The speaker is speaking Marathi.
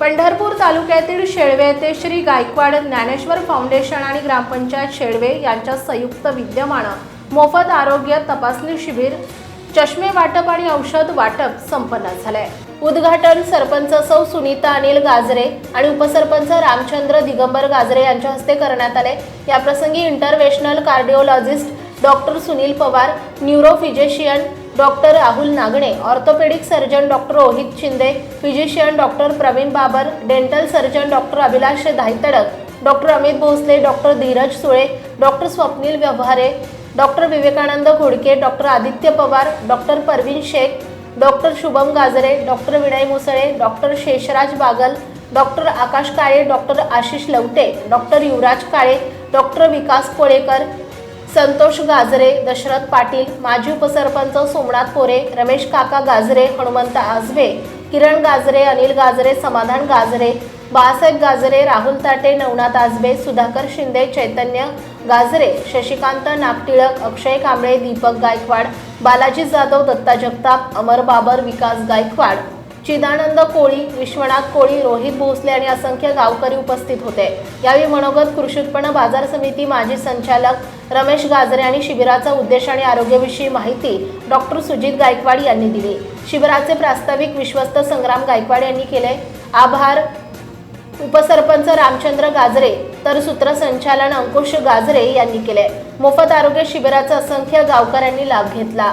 Pandharpur तालुक्यातील शेळवे येथे श्री गायकवाड ज्ञानेश्वर फाउंडेशन आणि ग्रामपंचायत शेळवे यांच्या संयुक्त विद्यमानं मोफत आरोग्य तपासणी शिबिर चष्मे वाटप आणि औषध वाटप संपन्न झालंय. उद्घाटन सरपंच सौ सुनीता अनिल गाजरे आणि उपसरपंच रामचंद्र दिगंबर गाजरे यांच्या हस्ते करण्यात आले. याप्रसंगी interventional cardiologist doctor Sunil Pawar neurophysician doctor Rahul Nagane orthopaedic surgeon doctor Rohit Shinde physician doctor Pravin Babar dental surgeon doctor Abhilash Dhaytadak doctor Amit Bhosale doctor Dhiraj Sule doctor Swapnil Vyavhare doctor Vivekanand Ghodke doctor Aditya Pawar doctor Parveen Shaikh doctor Shubham Gajare doctor Vinay Musale doctor Sheshraj Bagal doctor Akash Kale doctor Ashish Lavate doctor Yuvraj Kale doctor Vikas Kolekar Santosh Gajare Dashrath Patil माजी उपसरपंच सोमनाथ पोरे रमेश काका गाजरे हनुमंत आजवे किरण गाजरे अनिल गाजरे समाधान गाजरे बाळासाहेब गाजरे राहुल ताटे नवनाथ आजबे सुधाकर शिंदे चैतन्य गाजरे शशिकांत नागटिळक अक्षय कांबळे दीपक गायकवाड बालाजी जाधव दत्ता जगताप अमर बाबर विकास गायकवाड चिदानंद कोळी विश्वनाथ कोळी रोहित भोसले आणि असंख्य गावकरी उपस्थित होते. यावेळी मनोगत कृषी उत्पन्न बाजार समिती माजी संचालक रमेश गाजरे आणि शिबिराचा उद्देश आणि आरोग्याविषयी माहिती डॉक्टर सुजित गायकवाड यांनी दिली. शिबिराचे प्रास्ताविक विश्वस्त संग्राम गायकवाड यांनी केले. आभार. उपसरपंच रामचंद्र गाजरे तर सूत्रसंचालन अंकुश गाजरे यांनी केले. मोफत आरोग्य शिबिराचा असंख्य गावकऱ्यांनी लाभ घेतला.